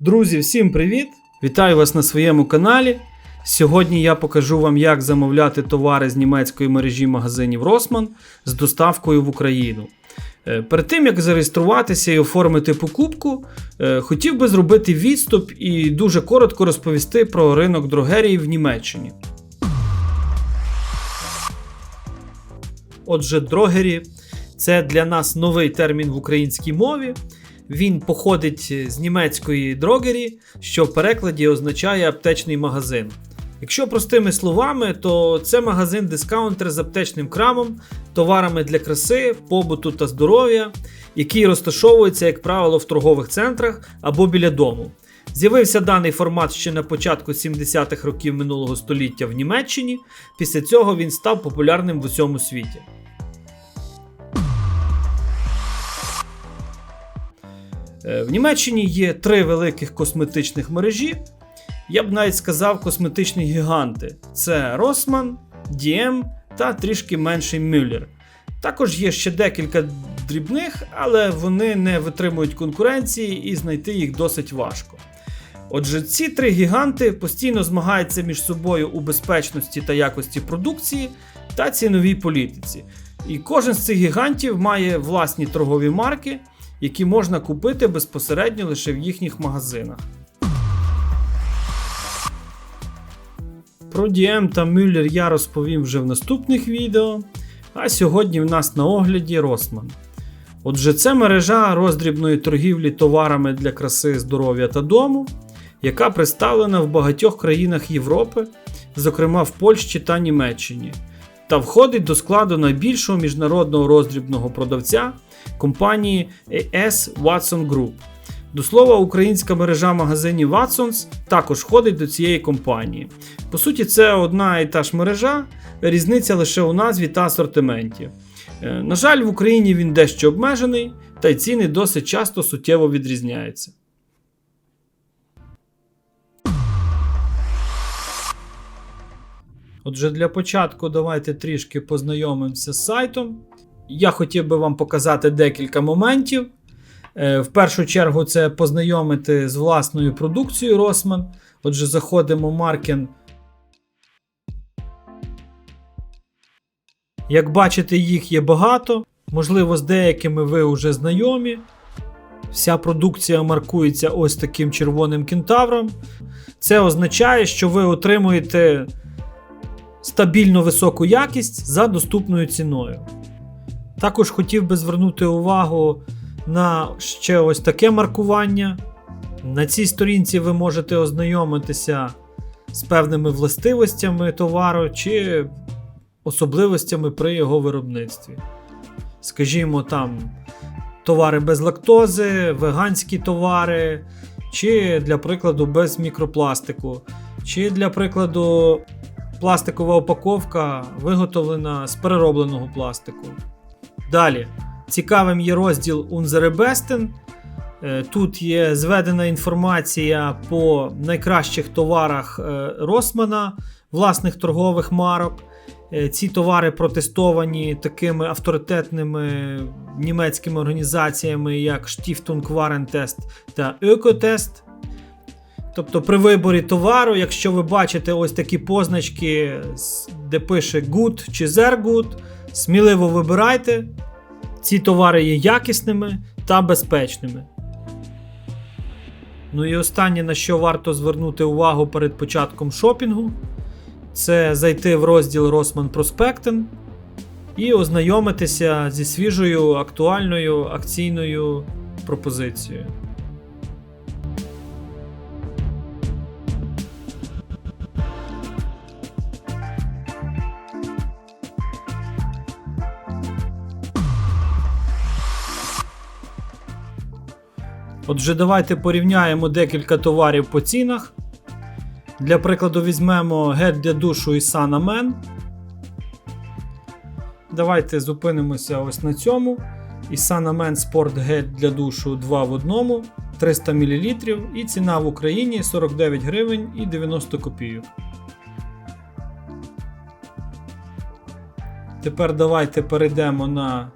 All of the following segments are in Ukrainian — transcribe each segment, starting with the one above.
Друзі, всім привіт! Вітаю вас на своєму каналі. Сьогодні я покажу вам, як замовляти товари з німецької мережі магазинів Rossmann з доставкою в Україну. Е, Перед тим як зареєструватися і оформити покупку, е, хотів би зробити відступ і дуже коротко розповісти про ринок дрогерії в Німеччині. Отже, дрогері це для нас новий термін в українській мові. Він походить з німецької дрогері, що в перекладі означає аптечний магазин. Якщо простими словами, то це магазин-дискаунтер з аптечним крамом, товарами для краси, побуту та здоров'я, який розташовується, як правило, в торгових центрах або біля дому. З'явився даний формат ще на початку 70-х років минулого століття в Німеччині. Після цього він став популярним в усьому світі. В Німеччині є три великих косметичних мережі. Я б навіть сказав косметичні гіганти: це Rossmann, DM та трішки менший Müller. Також є ще декілька дрібних, але вони не витримують конкуренції і знайти їх досить важко. Отже, ці три гіганти постійно змагаються між собою у безпечності та якості продукції та ціновій політиці. І кожен з цих гігантів має власні торгові марки, які можна купити безпосередньо лише в їхніх магазинах. Про DM та Müller я розповім вже в наступних відео. А сьогодні в нас на огляді Rossmann. Отже, це мережа роздрібної торгівлі товарами для краси, здоров'я та дому, яка представлена в багатьох країнах Європи, зокрема в Польщі та Німеччині, та входить до складу найбільшого міжнародного роздрібного продавця компанії AS Watson Group. До слова, українська мережа магазинів Watsons також входить до цієї компанії. По суті, це одна і та ж мережа, різниця лише у назві та асортименті. Е, На жаль, в Україні він дещо обмежений, та й ціни досить часто суттєво відрізняються. Отже, для початку давайте трішки познайомимося з сайтом. Я хотів би вам показати декілька моментів. Е, В першу чергу це познайомити з власною продукцією Rossmann. Отже, заходимо в Маркен. Як бачите, їх є багато. Можливо, з деякими ви вже знайомі. Вся продукція маркується ось таким червоним кентавром. Це означає, що ви отримуєте стабільно високу якість за доступною ціною. Також хотів би звернути увагу на ще ось таке маркування. На цій сторінці ви можете ознайомитися з певними властивостями товару чи особливостями при його виробництві. Скажімо, там товари без лактози, веганські товари, чи, для прикладу, без мікропластику, чи, для прикладу, пластикова упаковка виготовлена з переробленого пластику. Далі, цікавим є розділ Unsere Besten. Е, Тут є зведена інформація по найкращих товарах е, Росмана, власних торгових марок. Е, Ці товари протестовані такими авторитетними німецькими організаціями, як Stiftung Warentest та Ökotest. Тобто при виборі товару, якщо ви бачите ось такі позначки, де пише Good чи Good, сміливо вибирайте. Ці товари є якісними та безпечними. Ну і останнє, на що варто звернути увагу перед початком шопінгу, це зайти в розділ Rossmann Prospecten і ознайомитися зі свіжою актуальною акційною пропозицією. Отже, давайте порівняємо декілька товарів по цінах. Для прикладу, візьмемо гель для душу і Men. Давайте зупинимося ось на цьому. Isana Men Sport гель для душу 2 в 1, 300 мл і ціна в Україні 49 гривень і 90 копійок. Тепер давайте перейдемо на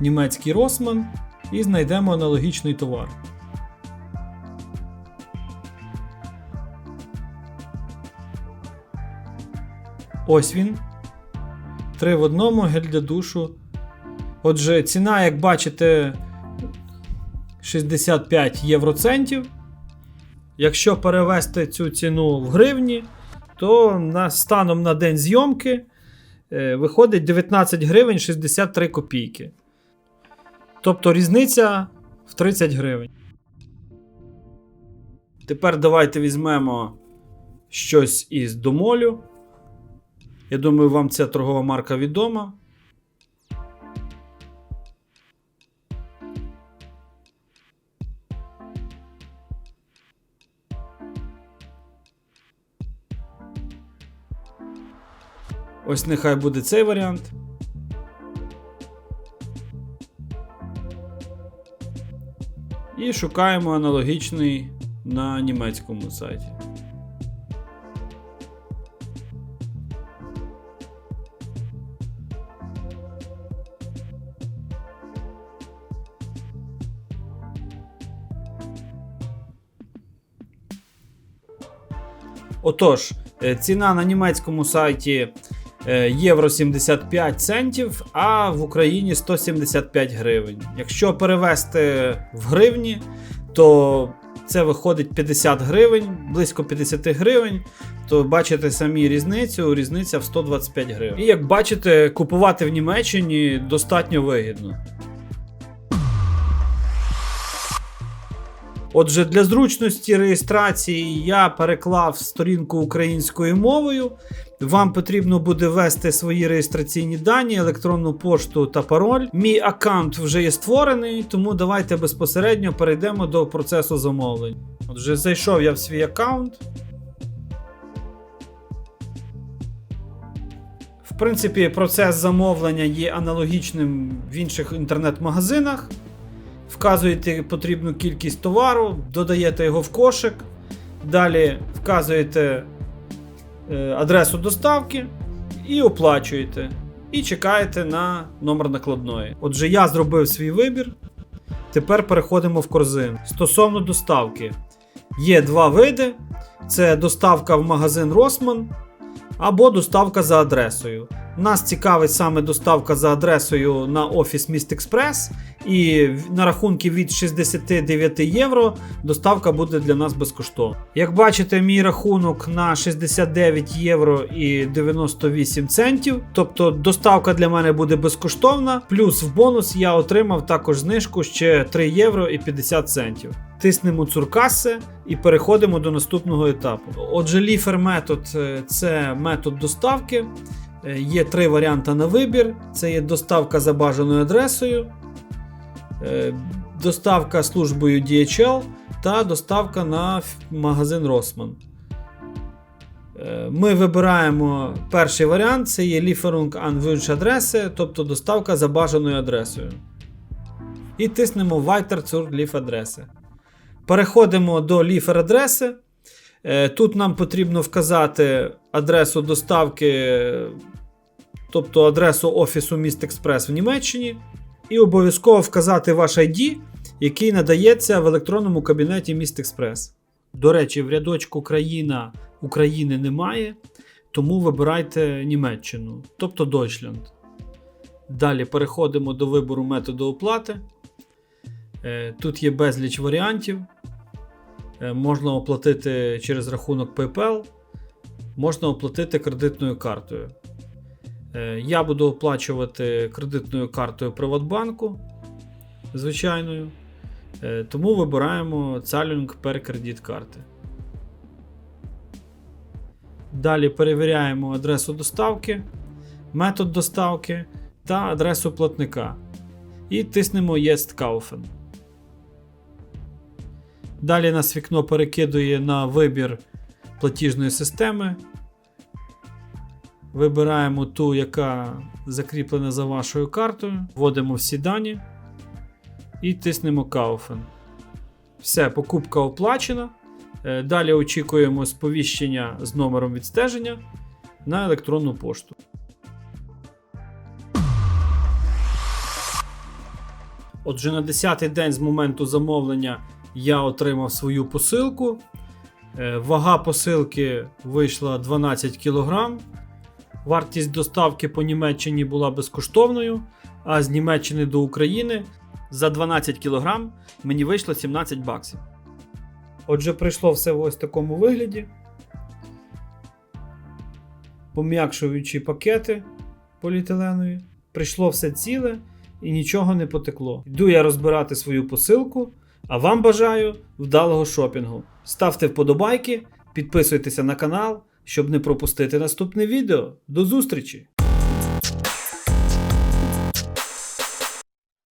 німецький Rossmann і знайдемо аналогічний товар. Ось він. Три в одному гель для душу. Отже, ціна, як бачите, 65 євроцентів. Якщо перевести цю ціну в гривні, то на, станом на день зйомки е, виходить 19 гривень 63 копійки. Тобто різниця в 30 гривень. Тепер давайте візьмемо щось із домолю. Я думаю, вам ця торгова марка відома. Ось нехай буде цей варіант. І шукаємо аналогічний на німецькому сайті. Отож, е, ціна на німецькому сайті євро 75 центів, а в Україні 175 гривень. Якщо перевести в гривні, то це виходить 50 гривень, близько 50 гривень. То бачите самі різницю, різниця в 125 гривень. І як бачите, купувати в Німеччині достатньо вигідно. Отже, для зручності реєстрації я переклав сторінку українською мовою. Вам потрібно буде ввести свої реєстраційні дані, електронну пошту та пароль. Мій аккаунт вже є створений, тому давайте безпосередньо перейдемо до процесу замовлень. Отже, зайшов я в свій аккаунт. В принципі, процес замовлення є аналогічним в інших інтернет-магазинах. Вказуєте потрібну кількість товару, додаєте його в кошик. Далі вказуєте адресу доставки і оплачуєте. І чекаєте на номер накладної. Отже, я зробив свій вибір. Тепер переходимо в корзин. Стосовно доставки, є два види: це доставка в магазин Росман або доставка за адресою. Нас цікавить саме доставка за адресою на офіс Міст Експрес, і на рахунки від 69 євро доставка буде для нас безкоштовна. Як бачите, мій рахунок на 69 євро і 98 центів. Тобто доставка для мене буде безкоштовна. Плюс в бонус я отримав також знижку ще 3 євро і 50 центів. Тиснемо цуркаси і переходимо до наступного етапу. Отже, ліфер метод е, це метод доставки. Е, Є три варіанти на вибір: це є доставка за бажаною адресою, е, доставка службою DHL та доставка на магазин Rossmann. Е, Ми вибираємо перший варіант: це є Lieferung an Wunsch адреси, тобто доставка за бажаною адресою. І тиснемо Weiter zur Lieferadresse. Переходимо до. Е, Тут нам потрібно вказати адресу доставки, тобто адресу офісу Міст Експрес в Німеччині. І обов'язково вказати ваш ID, який надається в електронному кабінеті Міст Експрес. До речі, в рядочку країна України немає, тому вибирайте Німеччину, тобто Deutschland. Далі переходимо до вибору методу оплати. Е, Тут є безліч варіантів. Е, Можна оплатити через рахунок PayPal, можна оплатити кредитною картою. Е, Я буду оплачувати кредитною картою Приватбанку звичайною. Е, Тому вибираємо Zahlung per кредит-карти. Далі перевіряємо адресу доставки, метод доставки та адресу платника. І тиснемо Jetzt kaufen. Далі нас вікно перекидує на вибір платіжної системи. Вибираємо ту, яка закріплена за вашою картою. Вводимо всі дані і тиснемо Kaufen. Все, покупка оплачена. Е, Далі очікуємо сповіщення з номером відстеження на електронну пошту. Отже, на 10-й день з моменту замовлення я отримав свою посилку. Е, Вага посилки вийшла 12 кг. Вартість доставки по Німеччині була безкоштовною, а з Німеччини до України за 12 кг мені вийшло 17 баксів. Отже, прийшло все в ось такому вигляді. Пом'якшуючі пакети поліетиленові. Прийшло все ціле і нічого не потекло. Йду я розбирати свою посилку, а вам бажаю вдалого шопінгу. Ставте вподобайки, підписуйтеся на канал, щоб не пропустити наступне відео. До зустрічі!